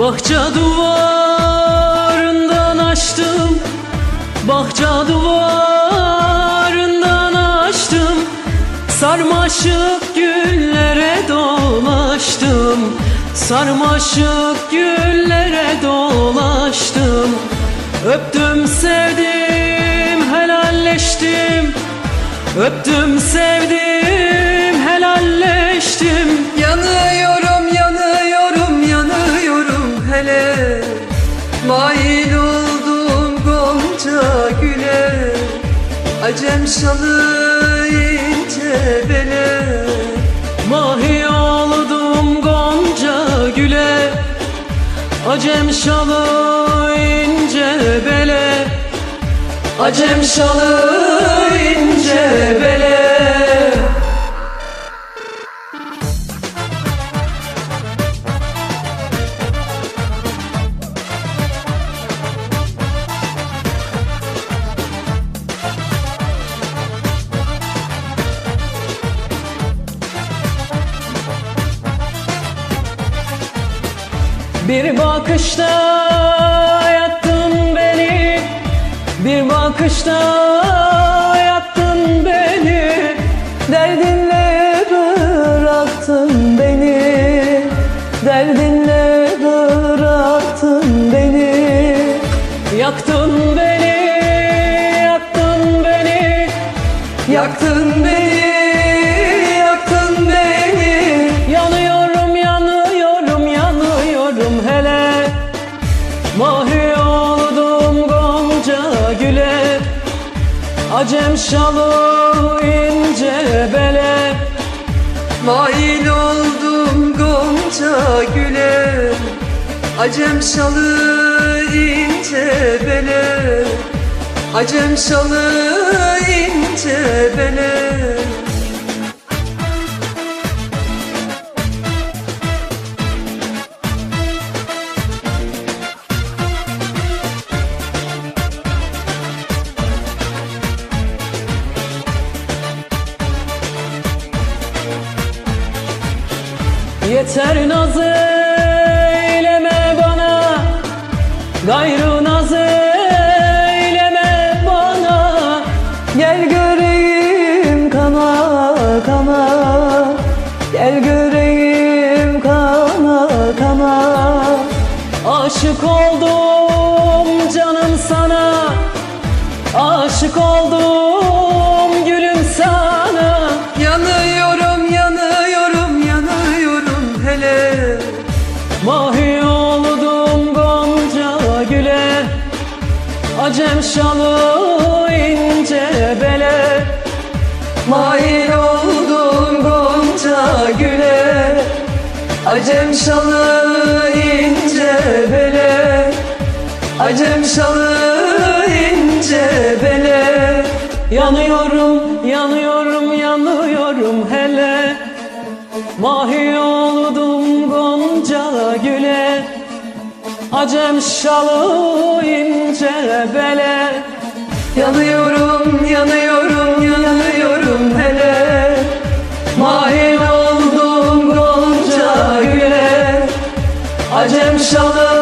Bahçe duvarından açtım. Bahçe duvarından açtım. Sarmaşık güllere dolaştım. Sarmaşık güllere dolaştım. Öptüm sevdim helalleştim. Öptüm sevdim helalleştim Acem şalı ince bele Mahi oldum gonca güle. Acem şalı ince bele Acem şalı Bir bakışta yaktın beni. Bir bakışta yaktın beni. Derdinle bıraktın beni. Derdinle bıraktın beni. Yaktın beni, yaktın beni. Yaktın Acem şalı ince bele. Mail oldum gonca güle. Acem şalı ince bele. Acem şalı ince bele Yeter naz eyleme bana. Gayrı naz eyleme bana. Gel göreyim kana kana. Gel göreyim kana kana. Aşık oldum canım sana. Aşık oldum Acem şalı ince bele Mail oldum gonca güle. Acem şalı ince bele Acem şalı ince bele. Yanıyorum, yanıyorum, yanıyorum hele Mahi oldum gonca güle Acem şalı ince bele. Yanıyorum, yanıyorum, yanıyorum hele. Mahil oldum gonca güle. Acem şalı